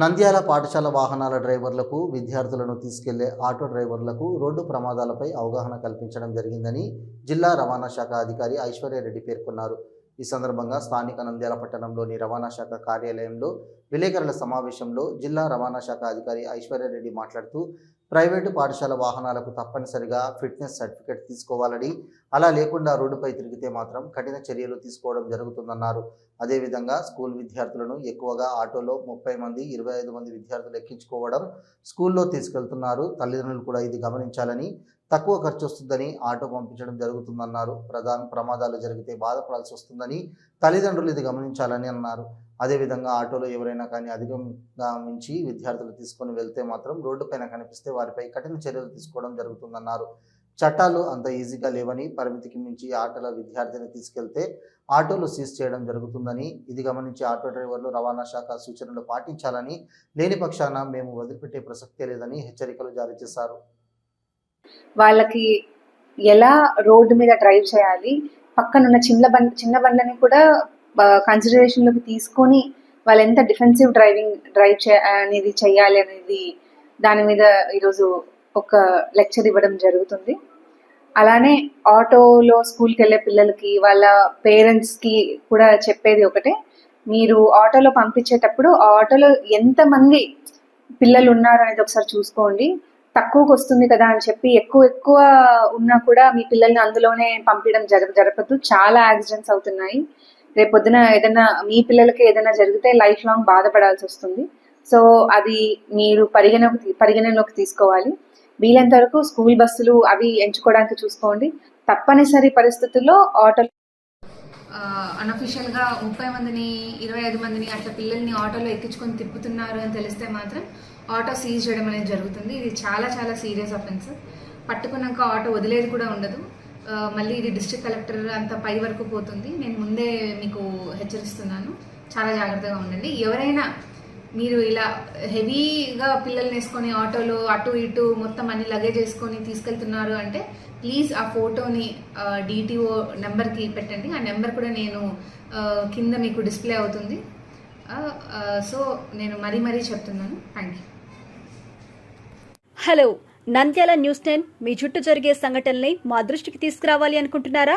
నంద్యాల పాఠశాల వాహనాల డ్రైవర్లకు విద్యార్థులను తీసుకెళ్ళే ఆటో డ్రైవర్లకు రోడ్డు ప్రమాదాలపై అవగాహన కల్పించడం జరిగిందని జిల్లా రవాణా శాఖ అధికారి ఐశ్వర్యారెడ్డి పేర్కొన్నారు. ఈ సందర్భంగా స్థానిక నంద్యాల పట్టణంలోని రవాణా శాఖ కార్యాలయంలో విలేకరుల సమావేశంలో జిల్లా రవాణా శాఖ అధికారి ఐశ్వర్యారెడ్డి మాట్లాడుతూ ప్రైవేటు పాఠశాల వాహనాలకు తప్పనిసరిగా ఫిట్నెస్ సర్టిఫికేట్ తీసుకోవాలని అలా లేకుండా రోడ్డుపై తిరిగితే మాత్రం కఠిన చర్యలు తీసుకోవడం జరుగుతుందన్నారు. అదేవిధంగా స్కూల్ విద్యార్థులను ఎక్కువగా ఆటోలో ముప్పై మంది ఇరవై ఐదు మంది విద్యార్థులు ఎక్కించుకోవడం స్కూల్లో తీసుకెళ్తున్నారు. తల్లిదండ్రులు కూడా ఇది గమనించాలని తక్కువ ఖర్చు వస్తుందని ఆటో పంపించడం జరుగుతుందన్నారు. ప్రధాన ప్రమాదాలు జరిగితే బాధపడాల్సి వస్తుందని తల్లిదండ్రులు ఇది గమనించాలని అన్నారు. అదేవిధంగా ఆటోలో ఎవరైనా కానీ అధికంగా మించి విద్యార్థులు తీసుకొని వెళ్తే మాత్రం రోడ్డుపైన కనిపిస్తే వారిపై కఠిన చర్యలు తీసుకోవడం జరుగుతుందన్నారు. చట్టాలు అంత ఈజీగా లేవని పరిమితికి మించి ఆటోల విద్యార్థిని తీసుకెళ్తే ఆటోలు సీజ్ చేయడం జరుగుతుందని ఇది గమనించి ఆటో డ్రైవర్లు రవాణా శాఖ సూచనలు పాటించాలని లేని పక్షాన మేము వదిలిపెట్టే ప్రసక్తే లేదని హెచ్చరికలు జారీ చేశారు. వాళ్ళకి ఎలా రోడ్డు మీద డ్రైవ్ చేయాలి పక్కనున్న చిన్న బండ్ చిన్న బండ్లని కూడా కన్సిడరేషన్లోకి తీసుకొని వాళ్ళు ఎంత డిఫెన్సివ్ డ్రైవింగ్ డ్రైవ్ చే అనేది చేయాలి అనేది దాని మీద ఈరోజు ఒక లెక్చర్ ఇవ్వడం జరుగుతుంది. అలానే ఆటోలో స్కూల్కి వెళ్ళే పిల్లలకి వాళ్ళ పేరెంట్స్కి కూడా చెప్పేది ఒకటే మీరు ఆటోలో పంపించేటప్పుడు ఆ ఆటోలో ఎంతమంది పిల్లలు ఉన్నారు అనేది ఒకసారి చూసుకోండి. తక్కువకి వస్తుంది కదా అని చెప్పి ఎక్కువ ఎక్కువ ఉన్నా కూడా మీ పిల్లల్ని అందులోనే పంపించడం జరగ జరపదు. చాలా యాక్సిడెంట్స్ అవుతున్నాయి. రేపు పొద్దున ఏదైనా మీ పిల్లలకి ఏదైనా జరిగితే లైఫ్ లాంగ్ బాధపడాల్సి వస్తుంది. సో అది మీరు పరిగణ పరిగణలోకి తీసుకోవాలి. వీలంత వరకు స్కూల్ బస్సులు అవి ఎంచుకోవడానికి చూసుకోండి. తప్పనిసరి పరిస్థితుల్లో ఆటో అన్అఫిషియల్గా ముప్పై మందిని ఇరవై ఐదు మందిని అట్లా పిల్లల్ని ఆటోలో ఎక్కించుకొని తిప్పుతున్నారు అని తెలిస్తే మాత్రం ఆటో సీజ్ చేయడం అనేది జరుగుతుంది. ఇది చాలా చాలా సీరియస్ అఫెన్స్ పట్టుకున్నాక ఆటో వదిలేది కూడా ఉండదు. మళ్ళీ ఇది డిస్ట్రిక్ట్ కలెక్టర్ అంత పై వరకు పోతుంది. నేను ముందే మీకు హెచ్చరిస్తున్నాను. చాలా జాగ్రత్తగా ఉండండి. ఎవరైనా మీరు ఇలా హెవీగా పిల్లల్ని వేసుకొని ఆటోలో అటు ఇటు మొత్తం అన్ని లగేజ్ వేసుకొని తీసుకెళ్తున్నారు అంటే ప్లీజ్ ఆ ఫోటోని డిటిఓ నెంబర్కి పెట్టండి. ఆ నెంబర్ కూడా నేను కింద మీకు డిస్ప్లే అవుతుంది. సో నేను మరీ మరీ చెప్తున్నాను. Thank you hello Nandyala news ten మీ చుట్టూ జరిగే సంఘటనల్ని మా దృష్టికి తీసుకురావాలి అనుకుంటున్నారా?